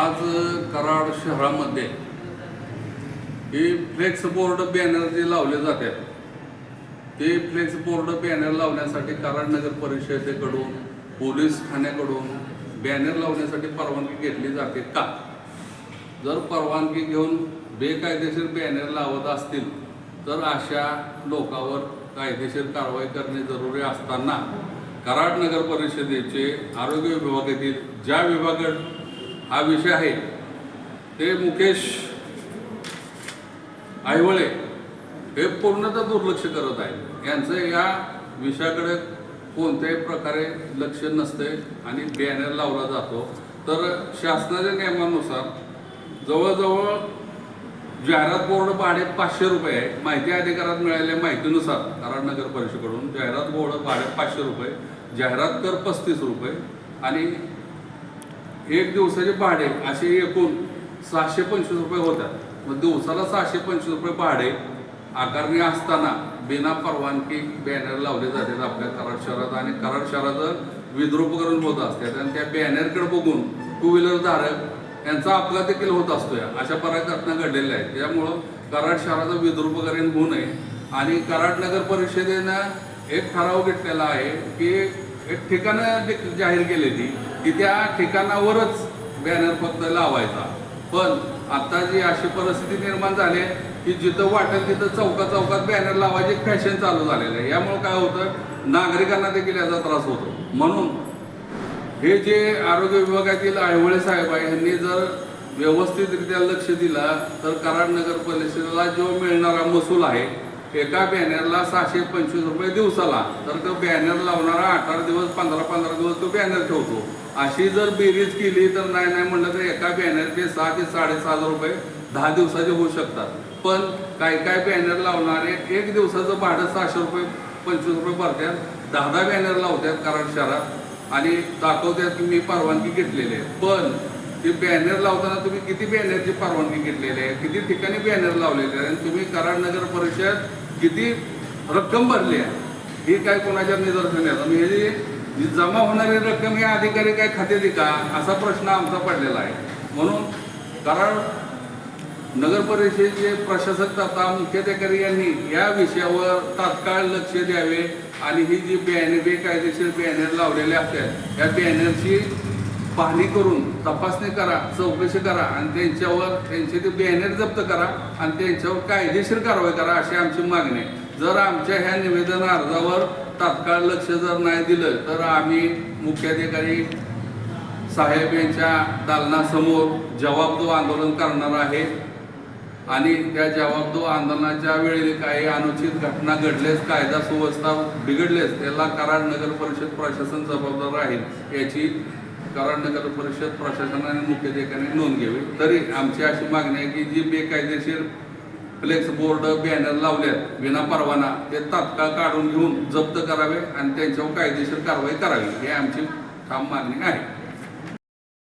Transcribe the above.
आज कराड शहरामध्ये हे फ्लेक्स बोर्ड बॅनर जे लावले जातात ते फ्लेक्स बोर्ड बॅनर लावण्यासाठी कराड नगर परिषदेकडून पोलीस ठाण्याकडून बॅनर लावण्यासाठी परवानगी घेतली जाते का? जर परवानगी घेऊन बेकायदेशीर बॅनर लावत असतील तर अशा लोकांवर कायदेशीर कारवाई करणे जरुरी असताना कराड नगर परिषदेचे आरोग्य विभागातील ज्या विभागात हा विषय आहे. ते मुकेश आयवळे हे पूर्णतः दुर्लक्ष करत आहे यांचं या विषयाकडे कोणत्याही प्रकारे लक्ष नसते आणि बॅनर लावला जातो. तर शासनाच्या नियमानुसार जवळजवळ जाहिरात बोर्ड भाडे पाचशे रुपये आहे. माहिती अधिकारात मिळालेल्या माहितीनुसार कराड नगर परिषदेकडून जाहिरात बोर्ड भाडे पाचशे रुपये जाहिरात कर पस्तीस रुपये आणि एक दिवसाचे भाडे असे एकूण सहाशे पंचवीस रुपये होतात. मग दिवसाला सहाशे पंचवीस रुपये भाडे आकारणी असताना बिना परवानगी बॅनर लावले जातात आपल्या कराड शहरात. आणि कराड शहराचं विद्रुपकरण होत असतात आणि त्या बॅनरकडे बघून टू व्हीलर धारक यांचा अपघात देखील होत असतो अशा बऱ्याच घटना घडलेल्या आहेत. त्यामुळं कराड शहराचं विद्रूपकरण होऊ नये. आणि कराड नगर परिषदेनं एक ठराव घेतलेला आहे की एक ठिकाणं देखील जाहीर केली ती की त्या ठिकाणावरच बॅनर फक्त लावायचा. पण आता जी अशी परिस्थिती निर्माण झाली आहे की जिथं वाटेल तिथं चौका चौकात बॅनर लावायची फॅशन चालू झालेलं आहे. यामुळे काय होतं? नागरिकांना देखील याचा त्रास होतो. म्हणून हे जे आरोग्य विभागातील आयवळे साहेब आहे यांनी जर व्यवस्थितरित्या लक्ष दिला तर कराड नगर परिषदेला जो मिळणारा महसूल आहे एका बॅनरला सहाशे पंचवीस रुपये दिवसाला. तर तो बॅनर लावणारा अठरा दिवस पंधरा पंधरा दिवस तो बॅनर ठेवतो. अशी जर बेरीज केली तर नाही नाही म्हणलं तर एका बॅनरचे सहा ते साडेसहा हजार रुपये दहा दिवसाचे होऊ शकतात. पण काय काय बॅनर लावणारे एक दिवसाचं भाडं सहाशे रुपये पंचवीस रुपये भरतात दहा दहा बॅनर लावतात कराड शहरात. आणि दाखवतात की मी परवानगी घेतलेली आहे. पण ते बॅनर लावताना तुम्ही किती बॅनरची परवानगी घेतलेली आहे? किती ठिकाणी बॅनर लावलेले आहे? आणि तुम्ही कराड नगर परिषद किती रक्कम भरली आहे? ही काय कोणाच्या निदर्शनात आणि हे जी जमा होणारी रक्कम हे अधिकारी काय खाते का? असा प्रश्न आमचा पडलेला आहे. म्हणून कारण नगर परिषदेचे प्रशासक तथा मुख्याधिकारी यांनी या विषयावर तात्काळ लक्ष द्यावे आणि ही जी बॅनर बेकायदेशीर बॅनर लावलेले असतात या बॅनरची पाहणी करून तपासणी करा चौकशी करा आणि त्यांच्यावर त्यांचे ते बॅनर जप्त करा आणि त्यांच्यावर कायदेशीर कारवाई करा अशी आमची मागणी आहे. जर आमच्या ह्या निवेदन अर्जावर तात्काळ लक्ष जर नाही दिलं तर आम्ही मुख्याधिकारी साहेब यांच्या दालनासमोर जवाबदो आंदोलन करणार आहे. आणि त्या जवाबदो आंदोलनाच्या वेळी काही अनुचित घटना घडलेस कायदा सुव्यवस्था बिघडलेस त्याला कराड नगर परिषद प्रशासन जबाबदार राहील याची कराड नगर परिषद प्रशासनाने मुख्याधिकाऱ्यांनी नोंद घ्यावी. तरी आमची अशी मागणी आहे की जी बेकायदेशीर फ्लेक्स बोर्ड बॅनर लावल्यात विना परवाना ते तात्काळ काढून घेऊन जप्त करावे आणि त्यांच्यावर कायदेशीर कारवाई करावी. ही आमची ठाम मागणी आहे.